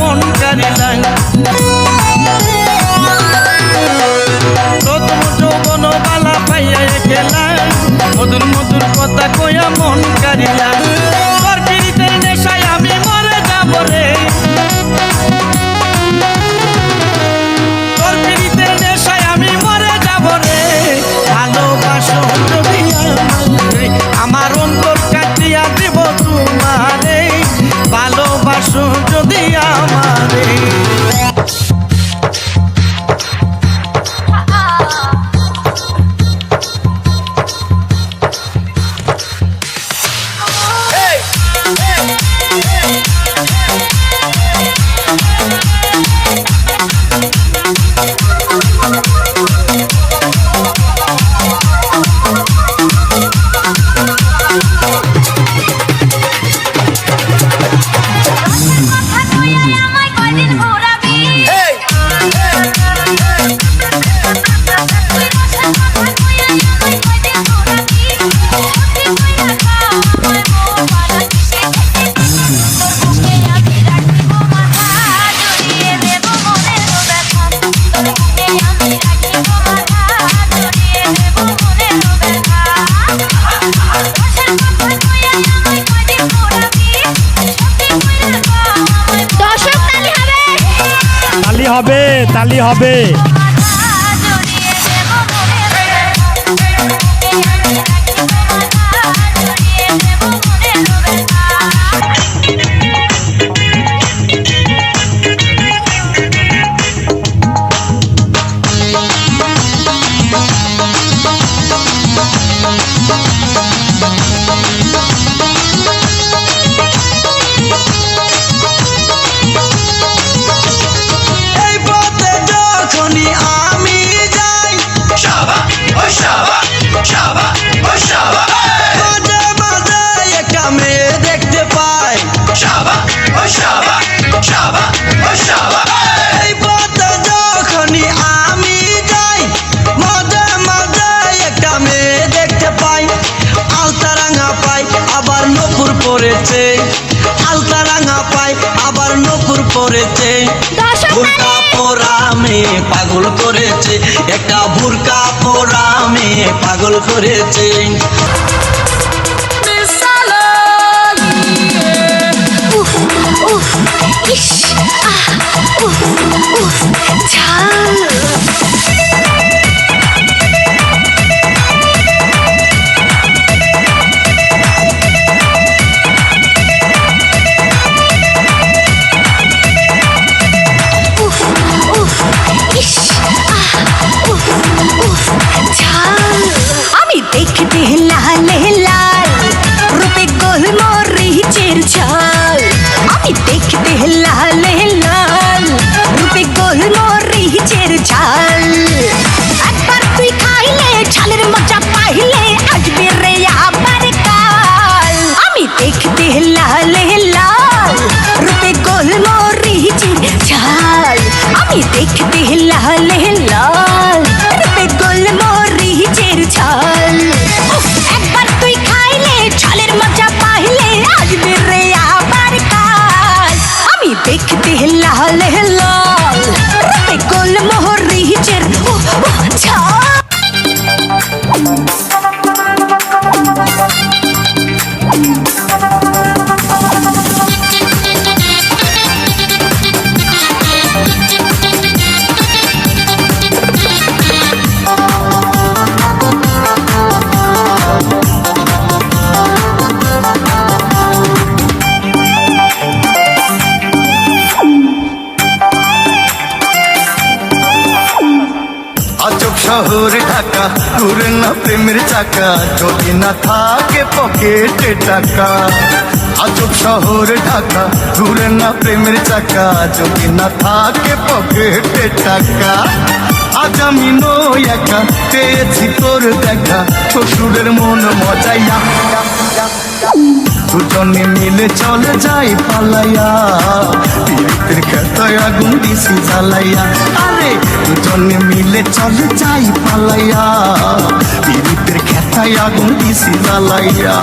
মন কারি নাই। প্রথম যৌবন বালা পাইয়া গেলাম মধুর মধুর কথা কয়া মন কারিলাম তালি হবে। মেয়ে পাগল করেছে একটা ভুরকা পোড়া মেয়ে পাগল করেছে। ঝালের মজা পাইলে আসবে রে আবার কাল। আমি দেখতে লাল লাল, রূপে গোল মরিচের ঝাল। আমি দেখতে লাল লাল, রূপে গোল মরিচের ঝাল। একবার তুই খাইলে ঝালের মজা পাইলে আসবে রে আবার কাল। আমি দেখতে লাল লাল শহর ঢাকা ঘুরে না প্রেমের চাকা যদি না থাকে পকেটে টাকা আজব শহর ঢাকা ঘুরে না প্রেমের চাকা যদি না থাকে পকেটে টাকা আজ আমি নই একা পেয়েছি তোর দেখা শ্বশুরের মন মজাইয়া। দুজনে মিলে চলে যাই পালাইয়া। পীড়িতের খেতায় আগুন দিছি জ্বালাইয়া। আরে, দুজনে মিলে চলে যাই পালাইয়া। পীড়িতের খেতায় আগুন দিছি জ্বালাইয়া।